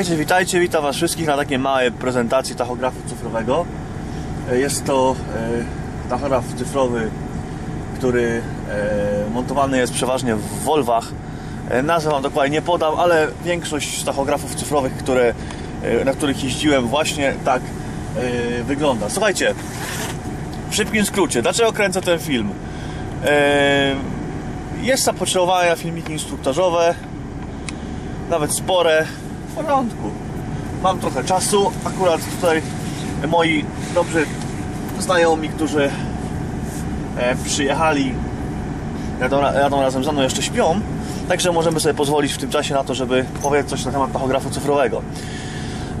Hejcie, witajcie, witam Was wszystkich na takiej małej prezentacji tachografu cyfrowego. E, Jest to e, tachograf cyfrowy, który e, montowany jest przeważnie w Volvach. Nazwę Wam dokładnie nie podam, ale większość tachografów cyfrowych, które, na których jeździłem właśnie tak wygląda. Słuchajcie, w szybkim skrócie, dlaczego kręcę ten film? Jest zapotrzebowanie na filmiki instruktażowe, nawet spore. W porządku. Mam trochę czasu. Akurat tutaj moi dobrzy znajomi, którzy e, przyjechali, jadą, ra- jadą razem ze mną, jeszcze śpią. Także możemy sobie pozwolić w tym czasie na to, żeby powiedzieć coś na temat tachografu cyfrowego.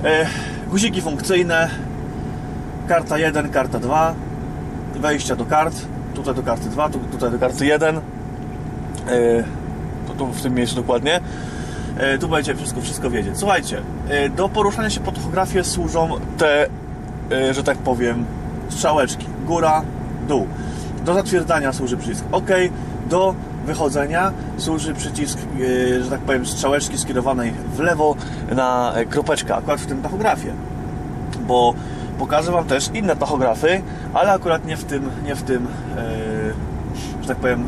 E, guziki funkcyjne, karta 1, karta 2, wejścia do kart, tutaj do karty 2, tu, tutaj do karty 1. E, to tu w tym miejscu dokładnie. E, Tu będziecie wszystko, wszystko wiedzieć. Słuchajcie, e, do poruszania się po tachografie służą te, e, że tak powiem, strzałeczki. Góra, dół. Do zatwierdzania służy przycisk OK. Do wychodzenia służy przycisk, że tak powiem, strzałeczki skierowanej w lewo na kropeczkę, akurat w tym tachografie. Bo pokażę Wam też inne tachografy, ale akurat nie w tym, nie w tym, że tak powiem,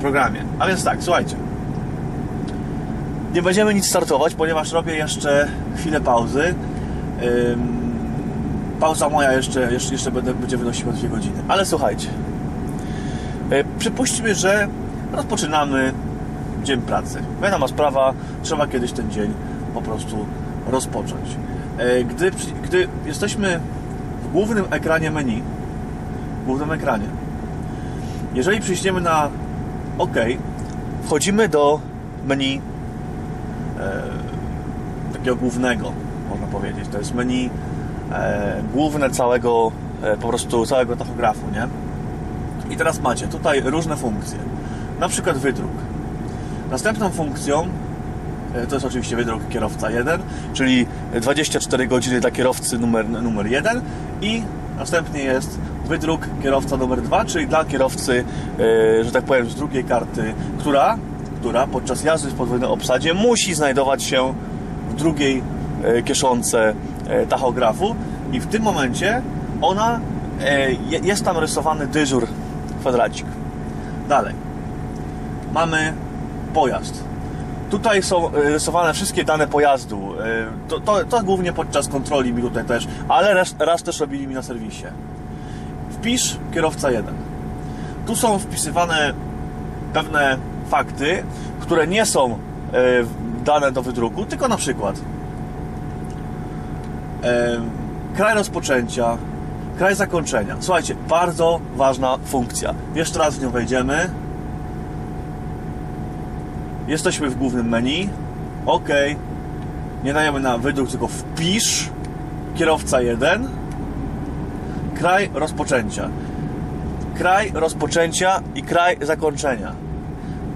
programie. A więc tak, słuchajcie. Nie będziemy nic startować, ponieważ robię jeszcze chwilę pauzy. Pauza moja jeszcze, jeszcze, jeszcze będę, będzie wynosiła 2 godziny. Ale słuchajcie. E, Przypuśćmy, że rozpoczynamy dzień pracy. Wiadoma sprawa, trzeba kiedyś ten dzień po prostu rozpocząć. E, Gdy, gdy jesteśmy w głównym ekranie menu, w głównym ekranie, jeżeli przyjdziemy na OK, wchodzimy do menu takiego głównego, można powiedzieć. To jest menu e, główne całego, e, po prostu całego tachografu, nie? I teraz macie tutaj różne funkcje. Na przykład wydruk. Następną funkcją e, to jest oczywiście wydruk kierowca 1, czyli 24 godziny dla kierowcy numer, numer 1 i następnie jest wydruk kierowca numer 2, czyli dla kierowcy, e, że tak powiem, z drugiej karty, która, która podczas jazdy w podwójnej obsadzie musi znajdować się w drugiej e, kieszonce e, tachografu i w tym momencie ona, e, je- jest tam rysowany dyżur kwadracik. Dalej. Mamy pojazd. Tutaj są rysowane wszystkie dane pojazdu. To, to, to głównie podczas kontroli mi tutaj też, ale raz, raz też robili mi na serwisie. Wpisz kierowca 1. Tu są wpisywane pewne fakty, które nie są e, dane do wydruku, tylko na przykład e, kraj rozpoczęcia, kraj zakończenia. Słuchajcie, bardzo ważna funkcja. Jeszcze raz w nią wejdziemy. Jesteśmy w głównym menu. OK. Nie dajemy na wydruk, tylko wpisz kierowca 1. Kraj rozpoczęcia. Kraj rozpoczęcia i kraj zakończenia.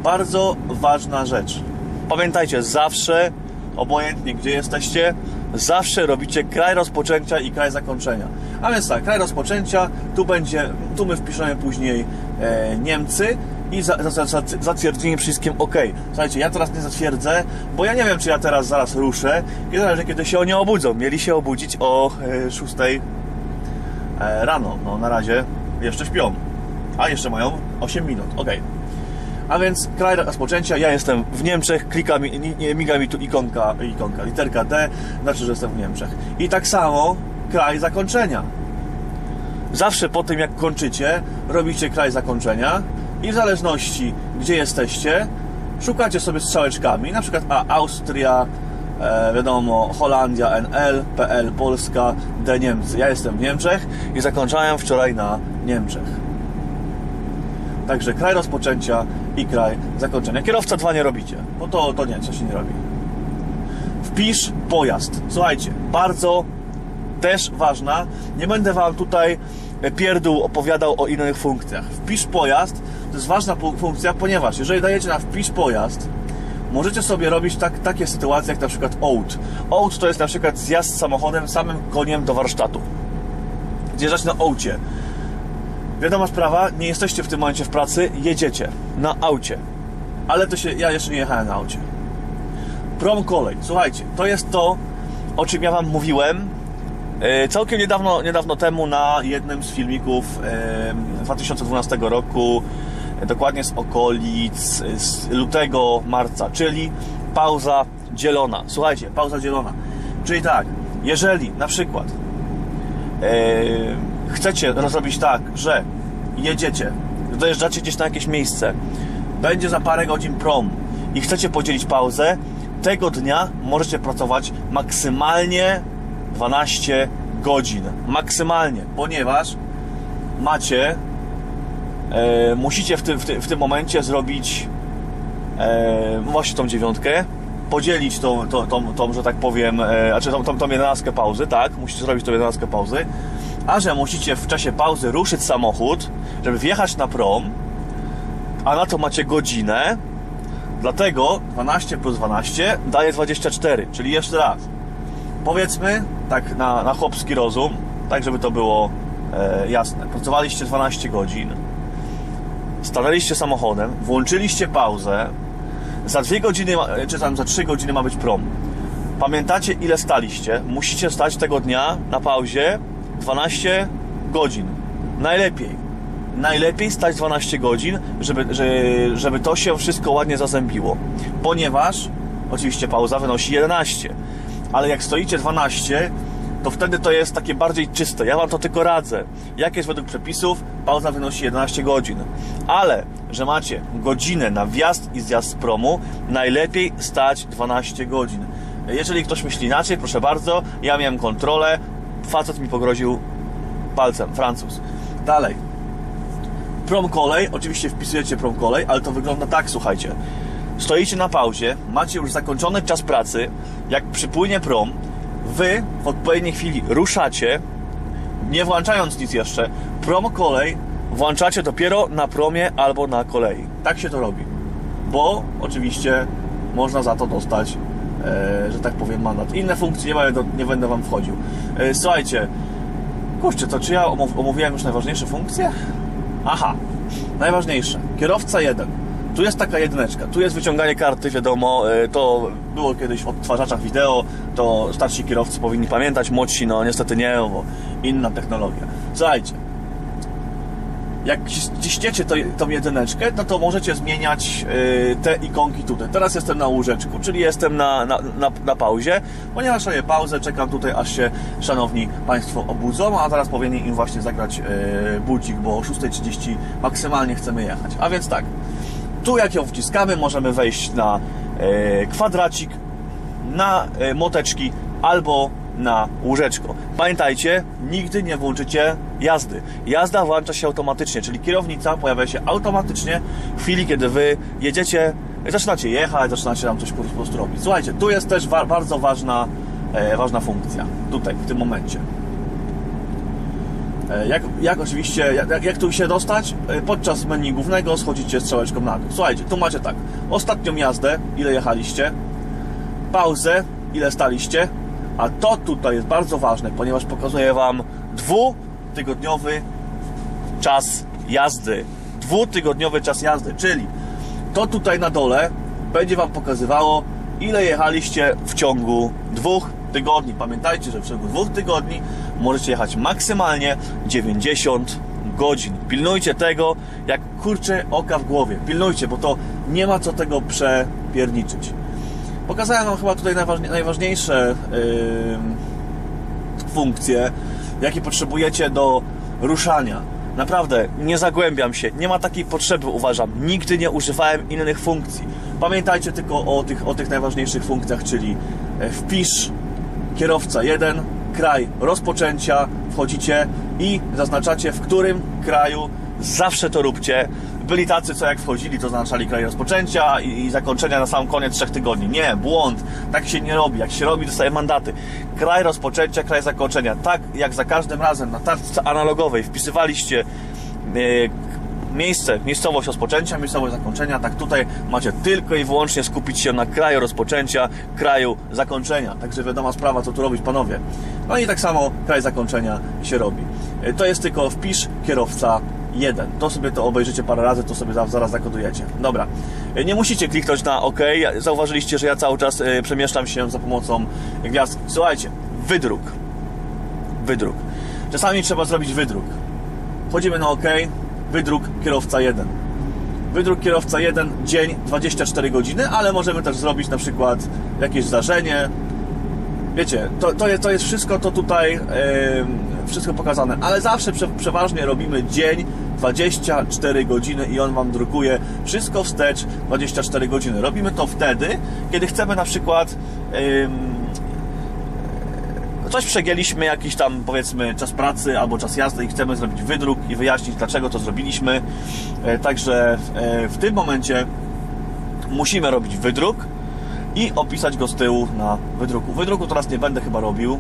Bardzo ważna rzecz. Pamiętajcie, zawsze, obojętnie gdzie jesteście, zawsze robicie kraj rozpoczęcia i kraj zakończenia. A więc tak, kraj rozpoczęcia, tu będzie, tu my wpiszemy później e, Niemcy i za, za, za, zatwierdzenie przyciskiem OK. Słuchajcie, ja teraz nie zatwierdzę, bo ja nie wiem, czy ja teraz zaraz ruszę i zależy, kiedy się oni obudzą. Mieli się obudzić o e, 6 e, rano. No, na razie jeszcze śpią. A jeszcze mają 8 minut. OK. A więc kraj rozpoczęcia, ja jestem w Niemczech, klika mi, miga mi tu ikonka, ikonka, literka D, znaczy, że jestem w Niemczech. I tak samo kraj zakończenia. Zawsze po tym, jak kończycie, robicie kraj zakończenia i w zależności, gdzie jesteście, szukacie sobie strzałeczkami, na przykład A, Austria, e, wiadomo, Holandia, NL, PL, Polska, D, Niemcy. Ja jestem w Niemczech i zakończałem wczoraj na Niemczech. Także kraj rozpoczęcia i kraj zakończenia. Kierowca dwa nie robicie, bo to, to nie, co się nie robi. Wpisz pojazd. Słuchajcie, bardzo też ważna. Nie będę Wam tutaj pierdół opowiadał o innych funkcjach. Wpisz pojazd to jest ważna funkcja, ponieważ jeżeli dajecie na wpisz pojazd, możecie sobie robić tak, takie sytuacje jak na przykład OUT. OUT to jest na przykład zjazd samochodem samym koniem do warsztatu. Zjeżdżać na aucie. Wiadoma sprawa, nie jesteście w tym momencie w pracy, jedziecie na aucie. Ale to się, ja jeszcze nie jechałem na aucie. Prom kolej. Słuchajcie, to jest to, o czym ja Wam mówiłem e, całkiem niedawno, niedawno temu na jednym z filmików e, 2012 roku, e, dokładnie z okolic z lutego, marca, czyli pauza dzielona. Słuchajcie, pauza dzielona. Czyli tak, jeżeli na przykład e, chcecie zrobić tak, że jedziecie, dojeżdżacie gdzieś na jakieś miejsce, będzie za parę godzin prom i chcecie podzielić pauzę, tego dnia możecie pracować maksymalnie 12 godzin. Maksymalnie, ponieważ macie, e, musicie w tym, w, tym, w tym momencie zrobić e, właśnie tą dziewiątkę, podzielić tą, tą, tą, tą że tak powiem, e, znaczy tą, tą, tą jedenastkę pauzy, tak? Musicie zrobić tą jedenastkę pauzy, a że musicie w czasie pauzy ruszyć samochód, żeby wjechać na prom, a na to macie godzinę, dlatego 12 plus 12 daje 24, czyli jeszcze raz, powiedzmy, tak na, na chłopski rozum, tak żeby to było e, jasne, pracowaliście 12 godzin, stanęliście samochodem, włączyliście pauzę, za dwie godziny, ma- czy tam za trzy godziny ma być prom. Pamiętacie ile staliście? Musicie stać tego dnia na pauzie 12 godzin. Najlepiej. Najlepiej stać 12 godzin, żeby, żeby, żeby to się wszystko ładnie zazębiło. Ponieważ oczywiście pauza wynosi 11. Ale jak stoicie 12, to wtedy to jest takie bardziej czyste. Ja Wam to tylko radzę. Jak jest według przepisów, pauza wynosi 11 godzin. Ale, że macie godzinę na wjazd i zjazd z promu, najlepiej stać 12 godzin. Jeżeli ktoś myśli inaczej, proszę bardzo, ja miałem kontrolę, facet mi pogroził palcem, Francuz. Dalej. Prom kolej, oczywiście wpisujecie prom kolej, ale to wygląda tak, słuchajcie. Stoicie na pauzie, macie już zakończony czas pracy, jak przypłynie prom, wy w odpowiedniej chwili ruszacie, nie włączając nic jeszcze, prom kolej włączacie dopiero na promie albo na kolei. Tak się to robi. Bo oczywiście można za to dostać, że tak powiem, mandat. Inne funkcje nie będę, nie będę Wam wchodził. E, słuchajcie, kurczę, to czy ja omów, omówiłem już najważniejsze funkcje? Aha, najważniejsze. Kierowca 1. Tu jest taka jedyneczka, tu jest wyciąganie karty, wiadomo, e, to było kiedyś w odtwarzaczach wideo, to starsi kierowcy powinni pamiętać, młodsi no niestety nie, bo inna technologia. Słuchajcie, jak ciśniecie to, tą jedyneczkę, no to możecie zmieniać y, te ikonki tutaj. Teraz jestem na łóżeczku, czyli jestem na, na, na, na pauzie. Ponieważ robię pauzę, czekam tutaj, aż się szanowni Państwo obudzą, a teraz powinien im właśnie zagrać y, budzik, bo o 6.30 maksymalnie chcemy jechać. A więc tak, tu jak ją wciskamy, możemy wejść na y, kwadracik, na moteczki albo na łóżeczko. Pamiętajcie, nigdy nie włączycie jazdy. Jazda włącza się automatycznie, czyli kierownica pojawia się automatycznie w chwili, kiedy wy jedziecie, zaczynacie jechać, zaczynacie tam coś po prostu robić. Słuchajcie, tu jest też wa- bardzo ważna, e, ważna funkcja, tutaj, w tym momencie. E, Jak, jak oczywiście, jak, jak tu się dostać? E, Podczas menu głównego schodzicie strzałeczką na dół. Słuchajcie, tu macie tak, ostatnią jazdę, ile jechaliście, pauzę, ile staliście, a to tutaj jest bardzo ważne, ponieważ pokazuje Wam dwutygodniowy czas jazdy. Dwutygodniowy czas jazdy, czyli to tutaj na dole będzie Wam pokazywało, ile jechaliście w ciągu dwóch tygodni. Pamiętajcie, że w ciągu dwóch tygodni możecie jechać maksymalnie 90 godzin. Pilnujcie tego, jak kurczę oka w głowie. Pilnujcie, bo to nie ma co tego przepierniczyć. Pokazałem Wam chyba tutaj najważnie- najważniejsze funkcje, jakie potrzebujecie do ruszania. Naprawdę, nie zagłębiam się, nie ma takiej potrzeby, uważam. Nigdy nie używałem innych funkcji. Pamiętajcie tylko o tych, o tych najważniejszych funkcjach, czyli e, wpisz kierowca 1, kraj rozpoczęcia, wchodzicie i zaznaczacie, w którym kraju zawsze to róbcie. Byli tacy, co jak wchodzili, to zaznaczali kraj rozpoczęcia i, i zakończenia na sam koniec trzech tygodni. Nie, błąd. Tak się nie robi. Jak się robi, dostaje mandaty. Kraj rozpoczęcia, kraj zakończenia. Tak jak za każdym razem na tarczce analogowej wpisywaliście e, miejsce, miejscowość rozpoczęcia, miejscowość zakończenia, tak tutaj macie tylko i wyłącznie skupić się na kraju rozpoczęcia, kraju zakończenia. Także wiadoma sprawa, co tu robić, panowie. No i tak samo kraj zakończenia się robi. E, To jest tylko wpisz kierowca 1. To sobie to obejrzycie parę razy, to sobie za- zaraz zakodujecie. Dobra. E, Nie musicie kliknąć na OK. Zauważyliście, że ja cały czas e, przemieszczam się za pomocą gwiazd. Słuchajcie, wydruk. Wydruk. Czasami trzeba zrobić wydruk. Wchodzimy na OK. Wydruk kierowca 1. Wydruk kierowca 1, dzień 24 godziny, ale możemy też zrobić na przykład jakieś zdarzenie. Wiecie, to, to, jest, to jest wszystko to tutaj em, wszystko pokazane, ale zawsze prze, przeważnie robimy dzień 24 godziny i on Wam drukuje wszystko wstecz 24 godziny. Robimy to wtedy, kiedy chcemy na przykład em, coś przegięliśmy, jakiś tam powiedzmy czas pracy albo czas jazdy i chcemy zrobić wydruk i wyjaśnić dlaczego to zrobiliśmy. E, Także e, w tym momencie musimy robić wydruk i opisać go z tyłu na wydruku. Wydruku teraz nie będę chyba robił.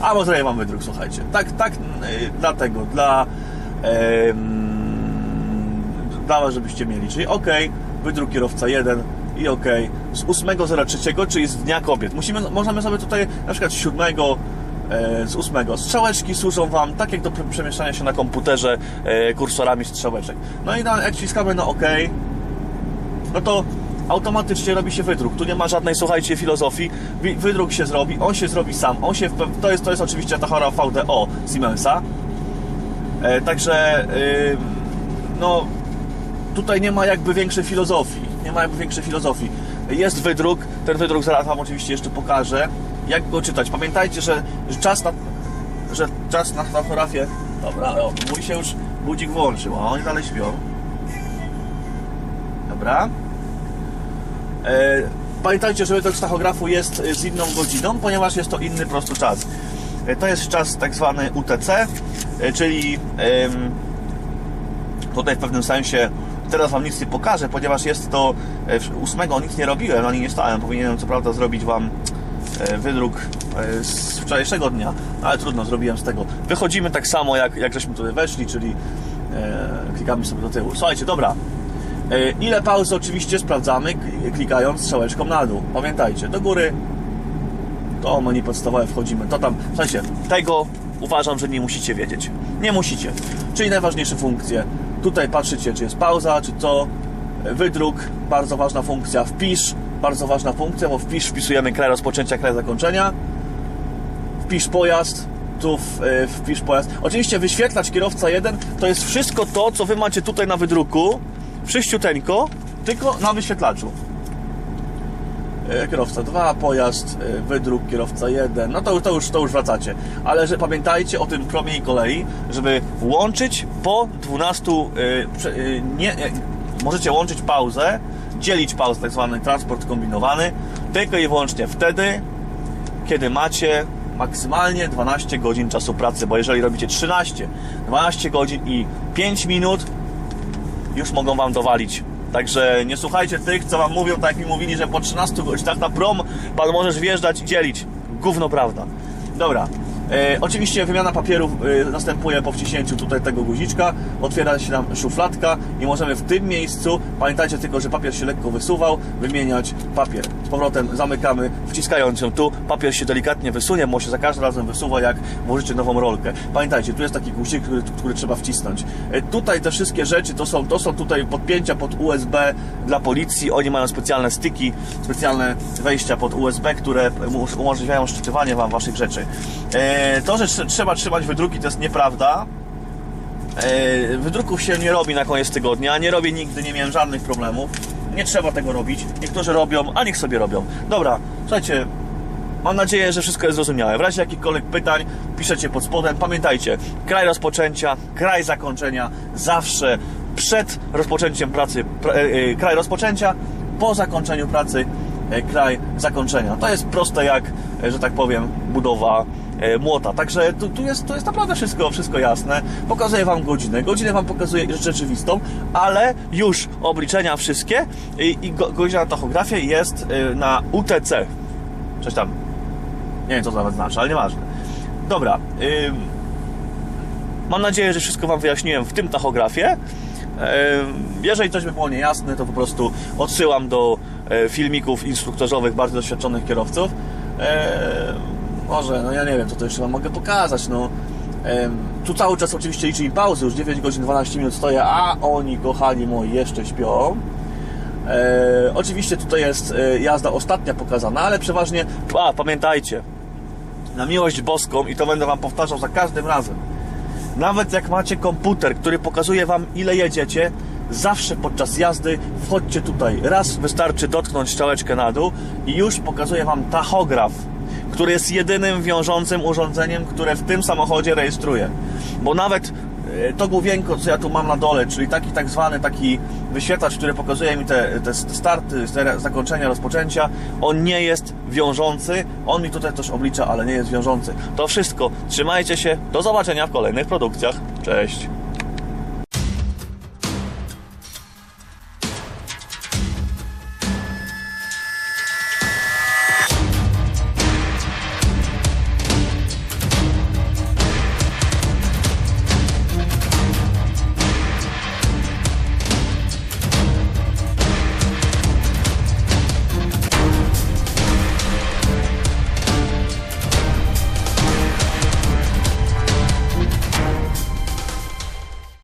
A bo zrobię wam wydruk, słuchajcie. Tak, tak, e, dlatego, dla em, dla was, żebyście mieli. Czyli ok, wydruk kierowca 1 i ok, z 8.03, czyli z Dnia Kobiet. Musimy, możemy sobie tutaj na przykład z 7 e, z 8. Strzałeczki służą Wam tak jak do przemieszczania się na komputerze e, kursorami strzałeczek. No i na, jak wciskamy na OK, no to automatycznie robi się wydruk. Tu nie ma żadnej, słuchajcie, filozofii. Wydruk się zrobi, on się zrobi sam. On się, to, jest, to jest oczywiście ta chora VDO Siemensa. E, także, y, no, tutaj nie ma jakby większej filozofii. Nie ma jakby większej filozofii. Jest wydruk, ten wydruk zaraz Wam oczywiście jeszcze pokażę, jak go czytać. Pamiętajcie, że, że czas na, że czas na tachografię. Dobra, o, mój się już budzik włączył, a oni dalej śpią. Dobra. E, pamiętajcie, że z tachografu jest z inną godziną, ponieważ jest to inny prosty czas. E, to jest czas tak zwany UTC, e, czyli tutaj w pewnym sensie teraz Wam nic nie pokażę, ponieważ jest to e, w- ósmego nic nie robiłem, na nim nie stałem. Powinienem co prawda zrobić Wam wydruk z wczorajszego dnia, ale trudno, zrobiłem z tego. Wychodzimy tak samo jak, jak żeśmy tutaj weszli, czyli klikamy sobie do tyłu. Słuchajcie, dobra. E, Ile pauzy oczywiście sprawdzamy, klikając strzałeczką na dół. Pamiętajcie, do góry to menu podstawowe wchodzimy. To tam, słuchajcie, tego uważam, że nie musicie wiedzieć. Nie musicie. Czyli najważniejsze funkcje. Tutaj patrzycie, czy jest pauza, czy co. Wydruk, bardzo ważna funkcja. Wpisz, bardzo ważna funkcja, bo wpisz, wpisujemy kraj rozpoczęcia, kraj zakończenia. Wpisz pojazd, tu w, e, wpisz pojazd. Oczywiście wyświetlacz kierowca 1 to jest wszystko to, co wy macie tutaj na wydruku, wszyściuteńko, tylko na wyświetlaczu. E, kierowca 2, pojazd, e, wydruk, kierowca 1, no to, to, już, to już wracacie. Ale że pamiętajcie o tym promie kolei, żeby łączyć po 12, e, nie, możecie łączyć pauzę, dzielić pauzę, tak zwany transport kombinowany, tylko i wyłącznie wtedy, kiedy macie maksymalnie 12 godzin czasu pracy, bo jeżeli robicie 13, 12 godzin i 5 minut, już mogą wam dowalić. Także nie słuchajcie tych, co wam mówią, tak jak mi mówili, że po 13 godzinach na prom pan możesz wjeżdżać i dzielić. Gówno prawda. Dobra. E, oczywiście wymiana papierów e, następuje po wciśnięciu tutaj tego guziczka. Otwiera się nam szufladka i możemy w tym miejscu, pamiętajcie tylko, że papier się lekko wysuwał, wymieniać papier. Z powrotem zamykamy, wciskając ją tu. Papier się delikatnie wysunie, bo się za każdym razem wysuwa, jak włożycie nową rolkę. Pamiętajcie, tu jest taki guzik, który, który trzeba wcisnąć. E, tutaj te wszystkie rzeczy to są, to są tutaj podpięcia pod USB dla policji. Oni mają specjalne styki, specjalne wejścia pod USB, które umożliwiają szczytywanie Wam Waszych rzeczy. E, to, że trze- trzeba trzymać wydruki, to jest nieprawda. E, Wydruków się nie robi na koniec tygodnia, nie robię nigdy, nie miałem żadnych problemów. Nie trzeba tego robić. Niektórzy robią, a niech sobie robią. Dobra, słuchajcie, Mam nadzieję, że wszystko jest zrozumiałe. W razie jakichkolwiek pytań piszecie pod spodem. Pamiętajcie, kraj rozpoczęcia, kraj zakończenia zawsze przed rozpoczęciem pracy pra, e, kraj rozpoczęcia, po zakończeniu pracy kraj zakończenia. To jest proste jak, że tak powiem, budowa młota. Także tu, tu, jest, tu jest naprawdę wszystko, wszystko jasne. Pokazuję Wam godzinę. Godzinę Wam pokazuję rzeczywistą, ale już obliczenia wszystkie i, i go, godzina tachografii jest e, na UTC. Coś tam. Nie wiem, co to nawet znaczy, ale nieważne. Dobra. mam nadzieję, że wszystko Wam wyjaśniłem w tym tachografie. Ym, jeżeli coś by było niejasne, to po prostu odsyłam do e, filmików instruktorzowych bardzo doświadczonych kierowców. Może, no ja nie wiem, co to jeszcze Wam mogę pokazać. No, Tu cały czas oczywiście liczy mi pauzy, już 9 godzin 12 minut stoję, a oni, kochani moi, jeszcze śpią. E, oczywiście tutaj jest e, jazda ostatnia pokazana, ale przeważnie, a pamiętajcie, na miłość boską i to będę Wam powtarzał za każdym razem. Nawet jak macie komputer, który pokazuje Wam ile jedziecie, zawsze podczas jazdy wchodźcie tutaj. Raz wystarczy dotknąć strzałeczkę na dół i już pokazuje Wam tachograf, który jest jedynym wiążącym urządzeniem, które w tym samochodzie rejestruje. Bo nawet e, to główienko, co ja tu mam na dole, czyli taki tak zwany taki wyświetlacz, który pokazuje mi te, te starty, zakończenia, rozpoczęcia, on nie jest wiążący, on mi tutaj też oblicza, ale nie jest wiążący. To wszystko, trzymajcie się, do zobaczenia w kolejnych produkcjach, cześć!